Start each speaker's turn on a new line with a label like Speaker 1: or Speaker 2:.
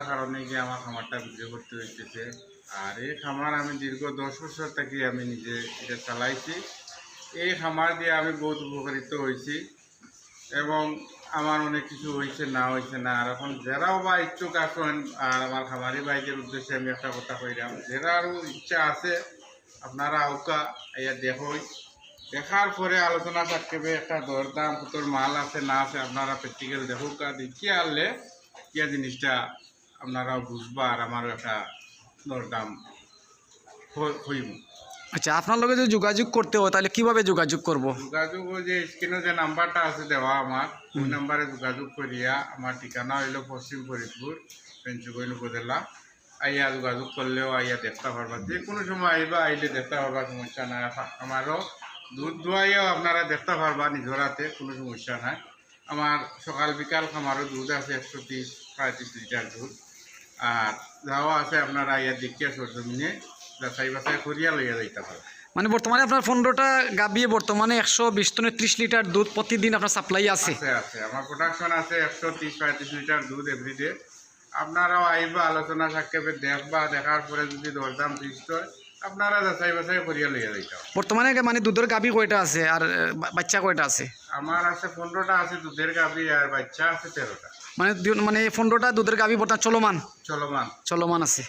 Speaker 1: কারণে গিয়ে আমার খামারটা বিক্রি করতে হইতেছে। আর এই খামার আমি দীর্ঘ দশ বছর থেকে আমি নিজে এটা চালাইছি। এই খামার দিয়ে আমি বহুত উপকারিত হয়েছি এবং আমার অনেক কিছু হয়েছে না হয়েছে না। আর এখন যারাও বা ইচ্ছুক আছেন, আর আমার খামারি বাইকের উদ্দেশ্যে আমি একটা কথা কইলাম, যারারও ইচ্ছা আছে, আপনারা আউকা ইয়া দেখোই দেখার পরে আলোচনা থাকবে একটা দরদাম কতর মাল আছে, না আছে, আপনারা প্র্যাকটিক্যাল দেখুক দেখিয়ে আনলে, ইয়া জিনিসটা আপনারাও বুঝবা আর আমারও একটা দরদাম হইব।
Speaker 2: আচ্ছা আপনার লগে যদি যোগাযোগ করতে হয় তাহলে কীভাবে যোগাযোগ করব?
Speaker 1: যোগাযোগ ওই যে স্ক্রিনে যে নাম্বারটা আছে দেওয়া আমার ওই নাম্বারে যোগাযোগ করিয়া আমার ঠিকানা হইল পশ্চিম ফরিদপুর পেঞ্চুগৈল উপজেলা। আইয়া যোগাযোগ করলেও আইয়া দেখতে পারবা যে কোনো সময় আইবা আইলে দেখতে পারবা সমস্যা নাই। আমারও দুধ দোয়াইও আপনারা দেখতে পারবা নিজের হাতে কোনো সমস্যা নাই। আমার সকাল বিকাল খামারও দুধ আছে একশো তিরিশ পঁয়ত্রিশ লিটার দুধ। আর যাওয়া আছে আপনারা আইয়া দেখিয়া সরজমিনে যাচাই বাছাই করিয়া লইয়া যাইতে পারবা
Speaker 2: মানে বর্তমানে আপনার পনেরোটা গাবিয়ে বর্তমানে একশো বিশ টনে ত্রিশ লিটার দুধ প্রতিদিন আপনার সাপ্লাই আছে।
Speaker 1: আছে আমার প্রোডাকশন আছে একশো তিরিশ পঁয়ত্রিশ লিটার দুধ এভরিডে আপনারাও আইবা আলোচনা সাক্ষেপে দেখবা দেখার পরে যদি দরদাম ফিক্সড হয় আপনারা যাচাই বাছাই করিয়া লইয়া যাইতে।
Speaker 2: বর্তমানে মানে দুধের গাবি কয়টা আছে আর বাচ্চা কয়টা আছে?
Speaker 1: আমার আছে পনেরোটা আছে দুধের গাভি আর বাচ্চা আছে তেরোটা।
Speaker 2: মানে মানে পনেরোটা দুধের গাভী বর্তমান চলমান?
Speaker 1: চলমান।
Speaker 2: চলমান আছে।